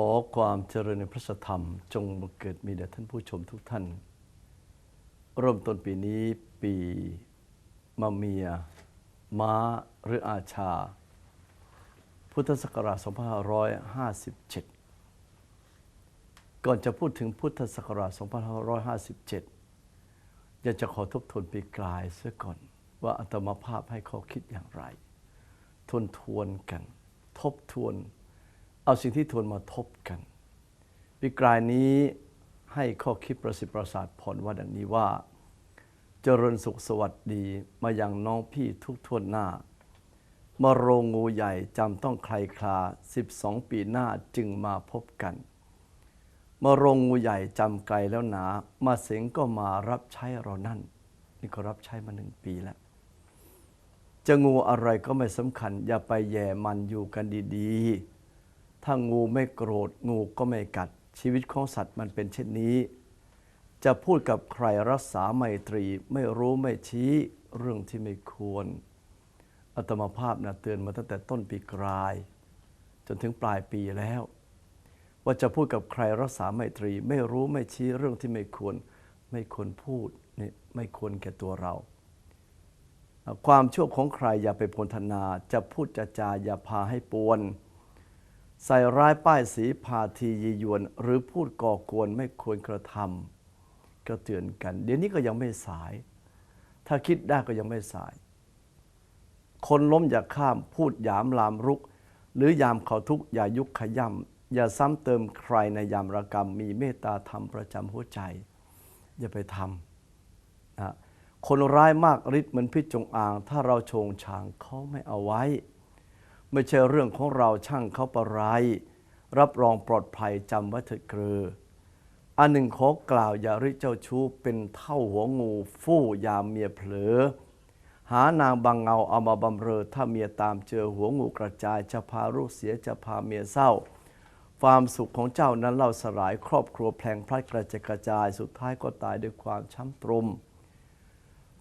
อความเจริญในพระธรรม จงบังเกิดมีแด่ท่านผู้ชมทุกท่าน เริ่มต้นปีนี้ปีมะเมีย ม้าหรืออาชา พุทธศักราช 2557 ก่อนจะพูดถึงพุทธศักราช 2557 อยากจะขอทบทวนปีกลายเสียก่อน ว่าอัตมาภาพให้ข้อคิดอย่างไรทวนทวนกัน ทบทวน เอาสิ่งที่ทวนมาทบกันปีกลายนี้ให้ข้อคิดประสิทธิประสาทผลว่าดังนี้ว่า เจริญสุขสวัสดีมาอย่างน้องพี่ทุกทวนหน้า มาโรงงูใหญ่จำต้องใครคลา 12 ปีหน้าจึงมาพบกัน มาโรงงูใหญ่จำไกลแล้วหนา มาเสงก็มารับใช้เรานั่น นี่ก็รับใช้มาหนึ่งปีแล้วจะงูอะไรก็ไม่สำคัญ อย่าไปแย่มันอยู่กันดี ๆ ถ้างูไม่โกรธงูก็ไม่กัด ชีวิตของสัตว์มันเป็นเช่นนี้ จะพูดกับใครรักษาไมตรีไม่รู้ไม่ชี้เรื่องที่ไม่ควรอาตมาภาพนะเตือนมาตั้งแต่ต้นปีกลาย จนถึงปลายปีแล้ว ว่าจะพูดกับใครรักษาไมตรี ไม่รู้ไม่ชี้เรื่องที่ไม่ควร ไม่ควรพูดนี่ไม่ควรแก่ตัวเรา ความชั่วของใครอย่าไปพลธนา จะพูดจะจาอย่าพาให้ปวน ใส่ร้ายป้ายสีพาทียียวน หรือพูดก่อกวนไม่ควรกระทำก็เตือนกัน เดี๋ยวนี้ก็ยังไม่สาย ถ้าคิดได้ก็ยังไม่สาย คนล้มอย่าข้ามพูดยามลามรุก หรือยามเขาทุกอย่ายุกขย่ำอย่าซ้ำเติมใครในยามระกรรม มีเมตตาธรรมประจำหัวใจ อย่าไปทำนะคนร้ายมากฤทธิ์เหมือนพิษจงอาง ถ้าเราโชงชางเขาไม่เอาไว้ ไม่ใช่เรื่องของเราช่างเขาประไรรับรองปลอดภัยจำไว้เถิดเกลออันหนึ่งขอกล่าวอย่าริเจ้าชู้เป็นเท่าหัวงูฟู่ยามเมียเผลอ หานางบางเงาเอามาบำเรอ ถ้าเมียตามเจอหัวงูกระจายจะพาลูกเสียจะพาเมียเศร้า ความสุขของเจ้านั้นเล่าสลายครอบครัวแพลงพลัดกระจายกระจายสุดท้ายก็ตายด้วยความช้ำตรม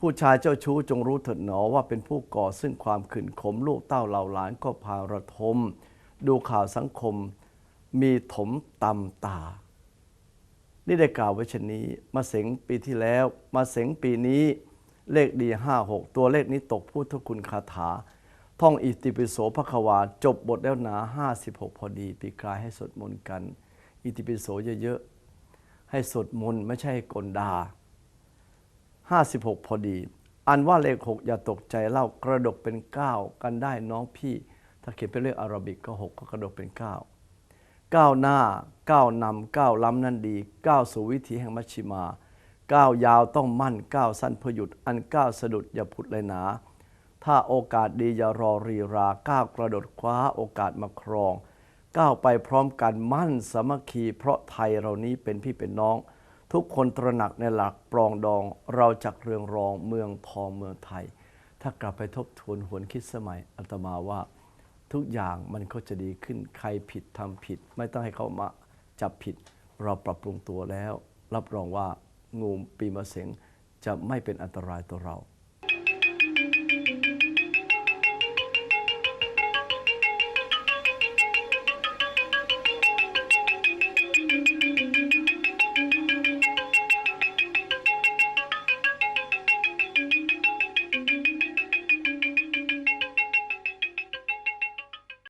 ผู้ชายเจ้าชู้จงรู้เถิดหนอว่าเป็นผู้ก่อซึ่งความขืนขมลูกเต้าเหล่าหลานก็พาระทม ดูข่าวสังคมมีถมตำตา นี่ได้กล่าวไว้เช่นนี้ มาเสงปีที่แล้ว มาเสงปีนี้เลขดีห้าหกตัวเลขนี้ตกพุทธคุณคาถา ท่องอิติปิโสพระควาจบบทแล้วหนาห้าสิบหกพอดี ปีกลายให้สวดมนต์กัน อิติปิโสเยอะๆ ให้สวดมนต์ไม่ใช่กลดา 56 พอดี อันว่าเลขหกอย่าตกใจเล่ากระดกเป็น 9 กันได้น้องพี่ ถ้าเขียนเป็นเลขอารบิกก็ 6 ก็กระดกเป็น 9 ก้าวหน้าก้าวนำก้าวล้ำนั่นดีก้าวสู่วิถีแห่งมัชชิมาก้าวยาวต้องมั่นก้าวสั้นพหยุดอันก้าวสะดุดอย่าผุดเลยหนา ถ้าโอกาสดีอย่ารอรีราก้าวกระโดดคว้าโอกาสมาครองก้าวไปพร้อมกันมั่นสามัคคี เพราะไทยเรานี้เป็นพี่เป็นน้อง ทุกคนตระหนักในหลักปรองดองเราจักเรืองรองเมืองพอเมืองไทย ถ้ากลับไปทบทวนหวนคิดสมัยอาตมาว่า ทุกอย่างมันก็จะดีขึ้นใครผิดทำผิด ไม่ต้องให้เขามาจับผิด เราปรับปรุงตัวแล้ว รับรองว่างูปีมะเสงจะไม่เป็นอันตรายต่อเรา